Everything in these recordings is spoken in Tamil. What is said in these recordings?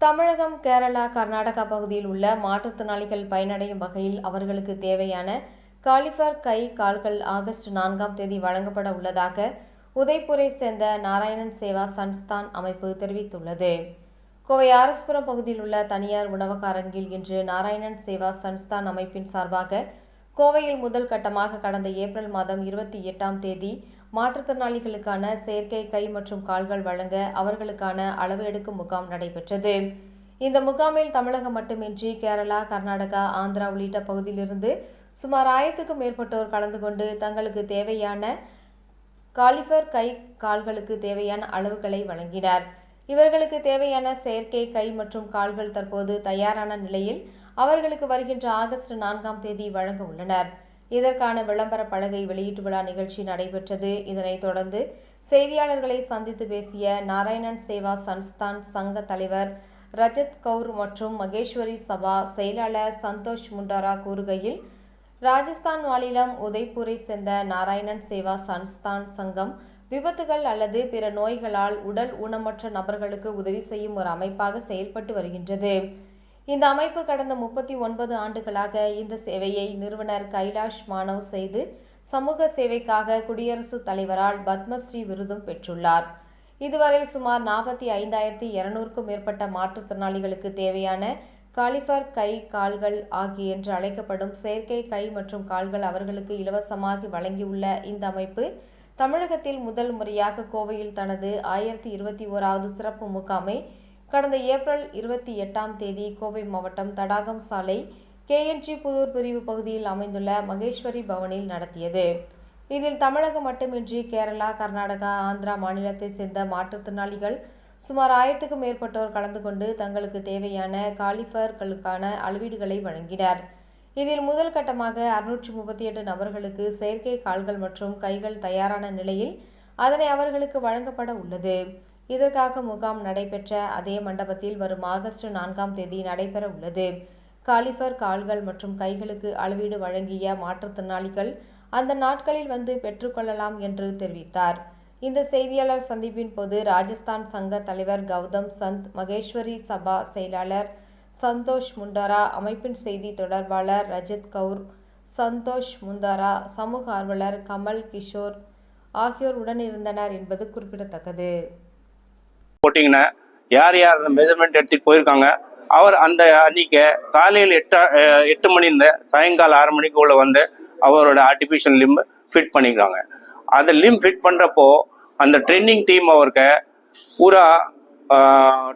தமிழகம் கேரளா கர்நாடகா பகுதியில் உள்ள மாற்றுத்திறனாளிகள் பயனடையும் வகையில் அவர்களுக்கு தேவையான காலிஃபர் கை கால்கள் ஆகஸ்ட் நான்காம் தேதி வழங்கப்பட உள்ளதாக உதய்பூரை சேர்ந்த நாராயணன் சேவா சன்ஸ்தான் அமைப்பு தெரிவித்துள்ளது. கோவை ஆரஸ்புரம் பகுதியில் உள்ள தனியார் உணவக அரங்கில் இன்று நாராயணன் சேவா சன்ஸ்தான் அமைப்பின் சார்பாக கோவையில் முதல் கட்டமாக கடந்த ஏப்ரல் மாதம் இருபத்தி எட்டாம் தேதி மாற்றுத்திறனாளிகளுக்கான செயற்கை கை மற்றும் கால்கள் வழங்க அவர்களுக்கான அளவு எடுக்கும் முகாம் நடைபெற்றது. இந்த முகாமில் தமிழகம் மட்டுமின்றி கேரளா கர்நாடகா ஆந்திரா உள்ளிட்ட பகுதியிலிருந்து சுமார் ஆயிரத்திற்கும் மேற்பட்டோர் கலந்து கொண்டு தங்களுக்கு தேவையான காலிஃபர் கை கால்களுக்கு தேவையான அளவுகளை வழங்கினார். இவர்களுக்கு தேவையான செயற்கை கை மற்றும் கால்கள் தற்போது தயாரான நிலையில் அவர்களுக்கு வருகின்ற ஆகஸ்ட் நான்காம் தேதி வழங்க உள்ளனர். இதற்கான விளம்பர பலகை வெளியீட்டு விழா நிகழ்ச்சி நடைபெற்றது. இதனைத் தொடர்ந்து செய்தியாளர்களை சந்தித்து பேசிய நாராயணன் சேவா சன்ஸ்தான் சங்க தலைவர் ரஜத் கவுர் மற்றும் மகேஸ்வரி சபா செயலாளர் சந்தோஷ் முண்டாரா கூறுகையில் ராஜஸ்தான் மாநிலம் உதய்பூரை சேர்ந்த நாராயணன் சேவா சன்ஸ்தான் சங்கம் விபத்துகள் அல்லது பிற நோய்களால் உடல் ஊனமற்ற நபர்களுக்கு உதவி செய்யும் ஒரு அமைப்பாக செயல்பட்டு வருகின்றது. இந்த அமைப்பு கடந்த முப்பத்தி ஒன்பது ஆண்டுகளாக இந்த சேவையை நிறுவனர் கைலாஷ் மானவ் செய்து சமூக சேவைக்காக குடியரசுத் தலைவரால் பத்மஸ்ரீ விருதும் பெற்றுள்ளார். இதுவரை சுமார் நாற்பத்தி ஐந்தாயிரத்தி இருநூறுக்கும் மேற்பட்ட மாற்றுத்திறனாளிகளுக்கு தேவையான காலிஃபர் கை கால்கள் ஆகிய என்று அழைக்கப்படும் செயற்கை கை மற்றும் கால்கள் அவர்களுக்கு இலவசமாகி வழங்கியுள்ள இந்த அமைப்பு தமிழகத்தில் முதல் முறையாக கோவையில் தனது ஆயிரத்தி இருபத்தி ஓராவது சிறப்பு முகாமை கடந்த ஏப்ரல் இருபத்தி எட்டாம் தேதி கோவை மாவட்டம் தடாகம் சாலை கேஎன்ஜி புதூர் பிரிவு பகுதியில் அமைந்துள்ள மகேஸ்வரி பவனில் நடத்தியது. இதில் தமிழகம் மட்டுமின்றி கேரளா கர்நாடகா ஆந்திரா மாநிலத்தைச் சேர்ந்த மாற்றுத்திறனாளிகள் சுமார் ஆயிரத்துக்கும் மேற்பட்டோர் கலந்து கொண்டு தங்களுக்கு தேவையான காலிஃபர்களுக்கான அளவீடுகளை வழங்கினர். இதில் முதல் கட்டமாக அறுநூற்றி முப்பத்தி எட்டு நபர்களுக்கு செயற்கை கால்கள் மற்றும் கைகள் தயாரான நிலையில் அதனை அவர்களுக்கு வழங்கப்பட உள்ளது. இதற்காக முகாம் நடைபெற்ற அதே மண்டபத்தில் வரும் ஆகஸ்ட் நான்காம் தேதி நடைபெற உள்ளது காலிஃபர் கால்கள் மற்றும் கைகளுக்கு அளவீடு வழங்கிய மாற்றுத்திறனாளிகள் அந்த நாட்களில் வந்து பெற்றுக்கொள்ளலாம் என்று தெரிவித்தார். இந்த செய்தியாளர் சந்திப்பின் போது ராஜஸ்தான் சங்க தலைவர் கௌதம் சந்த் மகேஸ்வரி சபா செயலாளர் சந்தோஷ் முண்டாரா அமைப்பின் செய்தி தொடர்பாளர் ரஜித் கவுர் சந்தோஷ் முந்தாரா சமூக ஆர்வலர் கமல் கிஷோர் ஆகியோர் உடனிருந்தனர் என்பது குறிப்பிடத்தக்கது. போட்டிங்கன்னா யார் யார் அந்த மெஷர்மெண்ட் எடுத்துகிட்டு போயிருக்காங்க? அவர் அந்த அன்னைக்கு காலையில் எட்டு எட்டு மணிந்த சாயங்காலம் ஆறு மணிக்கு உள்ள வந்து அவரோட ஆர்டிஃபிஷியல் லிம் ஃபிட் பண்ணிக்கிறாங்க. அந்த லிம் ஃபிட் பண்ணுறப்போ அந்த ட்ரெயினிங் டீம் அவருக்கு பூரா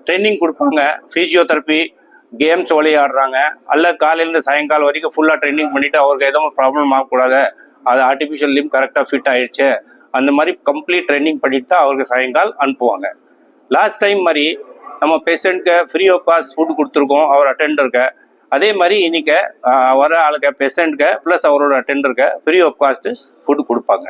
ட்ரைனிங் கொடுப்பாங்க. ஃபிசியோதெரப்பி கேம்ஸ் விளையாடுறாங்க. அல்ல காலையிலேருந்து சாயங்காலம் வரைக்கும் ஃபுல்லாக ட்ரைனிங் பண்ணிவிட்டு அவருக்கு எதுவும் ப்ராப்ளம் ஆகக்கூடாது. அது ஆர்டிஃபிஷியல் லிம் கரெக்டாக ஃபிட் ஆயிடுச்சு. அந்த மாதிரி கம்ப்ளீட் ட்ரைனிங் பண்ணிட்டு தான் அவருக்கு சாயங்காலம் அனுப்புவாங்க. லாஸ்ட் டைம் மாதிரி நம்ம பேஷண்ட்க்கு ஃப்ரீ ஆஃப் காஸ்ட் ஃபுட் கொடுத்துருக்கோம் அவர் அட்டெண்டருக்கு அதே மாதிரி இன்னைக்கு ஆஹ், வர ஆளுக்கு பேஷண்ட்க்கு ப்ளஸ் அவரோட அட்டெண்டருக்கு ஃப்ரீ ஆஃப் காஸ்ட் ஃபுட் கொடுப்பாங்க.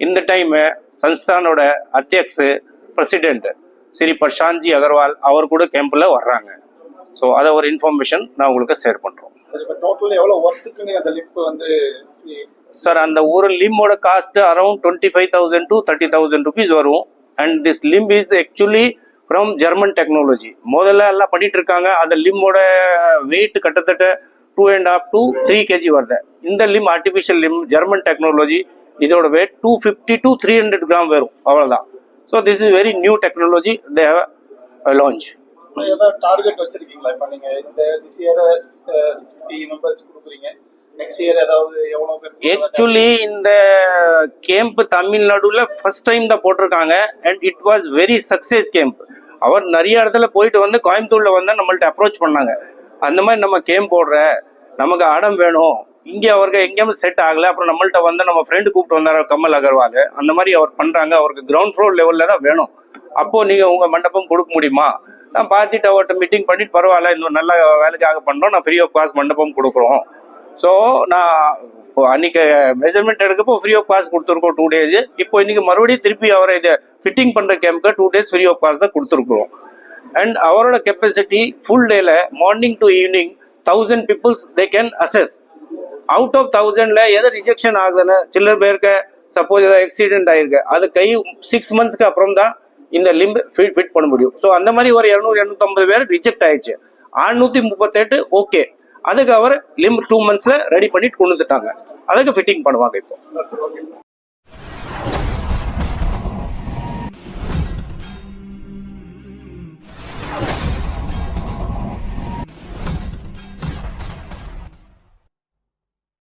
இந்த டைமு சன்ஸ்தானோட அத்தியக்ஷு பிரசிடென்ட் ஸ்ரீ பிரசாந்த்ஜி அகர்வால் அவர் கூட கேம்பில் வர்றாங்க. ஸோ அதை ஒரு இன்ஃபர்மேஷன் நான் உங்களுக்கு ஷேர் பண்ணுறோம் சார் அந்த ஒரு லிம்மோட cost around twenty five thousand to thirty thousand rupees வரும். And this limb is actually from German technology முதல்ல எல்லாம் பண்ணிட்டு இருக்காங்க அந்த லிம்மோட வெயிட் கிட்டத்தட்ட two and half two three kg வருது. இந்த limb artificial limb German technology இதோட weight two fifty to three hundred gram வரும். அவ்வளோதான் so this is very new technology they launch target வச்சிருக்கீங்களா? இப்போ நீங்கள் இந்த சிக்ஸ்டி மெம்பர்ஸ் கொடுக்குறீங்க. நெக்ஸ்ட் இயர் ஏதாவது ஆக்சுவலி இந்த கேம்ப் தமிழ்நாடுல ஃபர்ஸ்ட் டைம் தான் போட்டிருக்காங்க. And it was very success camp அவர் நிறைய இடத்துல போயிட்டு வந்து கோயம்புத்தூர்ல வந்து நம்மள்ட்ட அப்ரோச் பண்ணாங்க. அந்த மாதிரி நம்ம கேம்ப் போடுற நமக்கு ஆடம் வேணும். இங்கே அவருக்கு எங்கேயும் செட் ஆகலை. அப்புறம் நம்மள்ட்ட வந்து நம்ம ஃப்ரெண்டு கூப்பிட்டு வந்தார் கமல் அகர்வால். அந்த மாதிரி அவர் பண்ணுறாங்க அவருக்கு கிரவுண்ட் ஃப்ளோர் லெவலில் தான் வேணும். அப்போது நீங்கள் உங்கள் மண்டபம் கொடுக்க முடியுமா? நான் பார்த்துட்டு அவர்கிட்ட மீட்டிங் பண்ணிட்டு பரவாயில்ல இன்னும் நல்ல வேலைக்காக பண்ணுறோம் நான் ஃப்ரீ ஆஃப் காஸ்ட் மண்டபம் கொடுக்குறோம். ஸோ நான் அன்னைக்கு மெஷர்மெண்ட் எடுக்கப்போ ஃப்ரீ ஆஃப் காஸ்ட் கொடுத்துருக்கோம் டூ டேஸ் இப்போ இன்னைக்கு மறுபடியும் திருப்பி அவரை இதை ஃபிட்டிங் பண்ணுற கேம்க்கு two days free of cost தான் கொடுத்துருக்குறோம். அண்ட் அவரோட கெப்பாசிட்டி ஃபுல் டேல morning to evening thousand peoples they can assess out of தௌசண்ட்ல எது ரிஜெக்ஷன் ஆகுதுன்னு சில பேருக்கு சப்போஸ் ஏதாவது ஆக்சிடென்ட் ஆயிருக்கு. அது கை சிக்ஸ் மந்த்ஸ்க்கு அப்புறம் தான் இந்த லிம்ப் ஃபிட் பண்ண முடியும். ஸோ அந்த மாதிரி ஒரு இரநூறு இரநூத்தம்பது பேர் ரிஜெக்ட் ஆயிடுச்சு. ஆறுநூத்தி முப்பத்தெட்டு ஓகே அதுக்கு அவர் லிம் டூ மந்த்ஸில் ரெடி பண்ணிட்டு கொண்டு வந்துட்டாங்க. அதுக்கு ஃபிட்டிங் பண்ணுவாங்க இப்போ. ஓகே